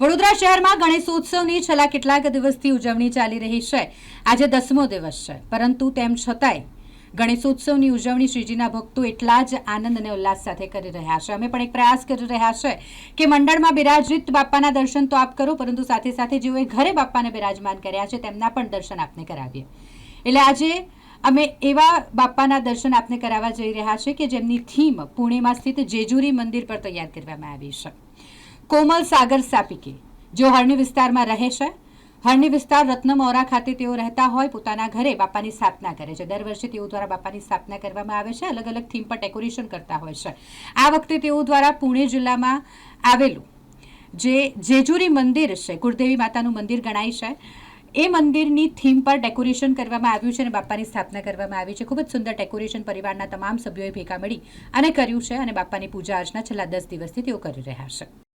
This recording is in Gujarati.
વડોદરા શહેરમાં ગણેશોત્સવની છેલ્લા કેટલાક દિવસથી ઉજવણી ચાલી રહી છે. આજે દસમો દિવસ છે, પરંતુ તેમ છતાંય ગણેશોત્સવની ઉજવણી શ્રીજીના ભક્તો એટલા જ આનંદ અને ઉલ્લાસ સાથે કરી રહ્યા છે. અમે પણ એક પ્રયાસ કરી રહ્યા છે કે મંડળમાં બિરાજિત બાપાના દર્શન તો આપ કરો, પરંતુ સાથે સાથે જેઓએ ઘરે બાપાને બિરાજમાન કર્યા છે, તેમના પણ દર્શન આપને કરાવીએ. એટલે આજે અમે એવા બાપાના દર્શન આપને કરાવવા જઈ રહ્યા છે કે જેમની થીમ પુણેમાં સ્થિત જેજુરી મંદિર પર તૈયાર કરવામાં આવી છે. કોમલ સાગર સાપિકે. જેઓ હરણી વિસ્તારમાં રહે છે હરણી વિસ્તાર રત્નમોરા ખાતે તેઓ રહેતા હોય, પોતાના ઘરે બાપાની સ્થાપના કરે છે. દર વર્ષે તેઓ દ્વારા બાપાની સ્થાપના કરવામાં આવે છે અલગ અલગ થીમ પર ડેકોરેશન કરતા હોય છે. આ વખતે તેઓ દ્વારા પુણે જિલ્લામાં આવેલું જે જેજુરી મંદિર છે, કુળદેવી માતાનું મંદિર ગણાય છે. એ મંદિરની થીમ પર ડેકોરેશન કરવામાં આવ્યું છે અને બાપાની સ્થાપના કરવામાં આવી છે. ખૂબ જ સુંદર ડેકોરેશન પરિવારના તમામ સભ્યોએ ભેગા મળી અને કર્યું છે અને બાપાની પૂજા અર્ચના છેલ્લા દસ દિવસથી તેઓ કરી રહ્યા છે.